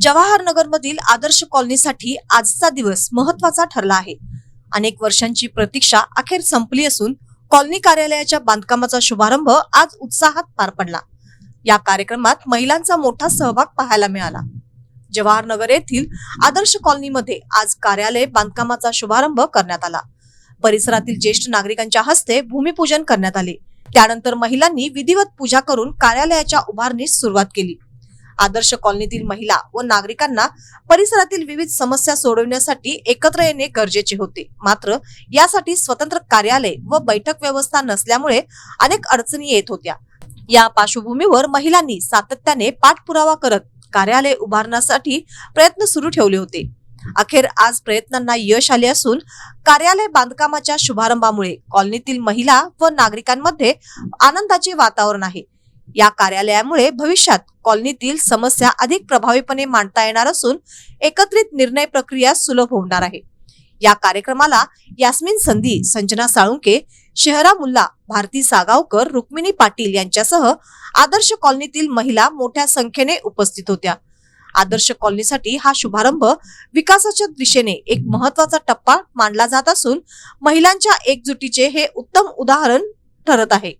जवाहरनगरमधील आदर्श कॉलनीसाठी आजचा दिवस महत्त्वाचा ठरला आहे. अनेक वर्षांची प्रतीक्षा अखेर संपली असून कॉलनी कार्यालयाच्या बांधकामाचा शुभारंभ आज उत्साहात पार पडला. या कार्यक्रमात महिलांचा मोठा सहभाग पाहायला मिळाला. जवाहरनगर येथील आदर्श कॉलनीमध्ये आज कार्यालय बांधकामाचा शुभारंभ करण्यात आला. परिसरातील ज्येष्ठ नागरिकांच्या हस्ते भूमिपूजन करण्यात आले. त्यानंतर महिलांनी विधिवत पूजा करून कार्यालयाच्या उभारणीस सुरुवात केली. आदर्श कॉलनीतील महिला व नागरिकांना परिसरातील विविध समस्या सोडविण्यासाठी एकत्र येणे गरजेचे होते. मात्र यासाठी स्वतंत्र कार्यालय व बैठक व्यवस्था नसल्यामुळे अनेक अडचणी येत होत्या. या पार्श्वभूमीवर महिलांनी सातत्याने पाठपुरावा करत कार्यालय उभारण्यासाठी प्रयत्न सुरू ठेवले होते. अखेर आज प्रयत्नांना यश आले असून कार्यालय बांधकामाच्या शुभारंभामुळे कॉलनीतील महिला व नागरिकांमध्ये आनंदाचे वातावरण आहे. या कार्यालयामुळे भविष्यात कॉलनीतील समस्या अधिक प्रभावीपणे मांडता येणार असून एकत्रित निर्णय प्रक्रिया सुलभ होणार आहे. या कार्यक्रमाला यास्मिन संधी संजना साळुंके शहरा मुल्ला भारती सागावकर रुक्मिणी पाटील यांच्यासह आदर्श कॉलनीतील महिला मोठ्या संख्येने उपस्थित होत्या. आदर्श कॉलनीसाठी हा शुभारंभ विकासाच्या दिशेने एक महत्त्वाचा टप्पा मानला जात असून महिलांच्या एकजुटीचे हे उत्तम उदाहरण ठरत आहे.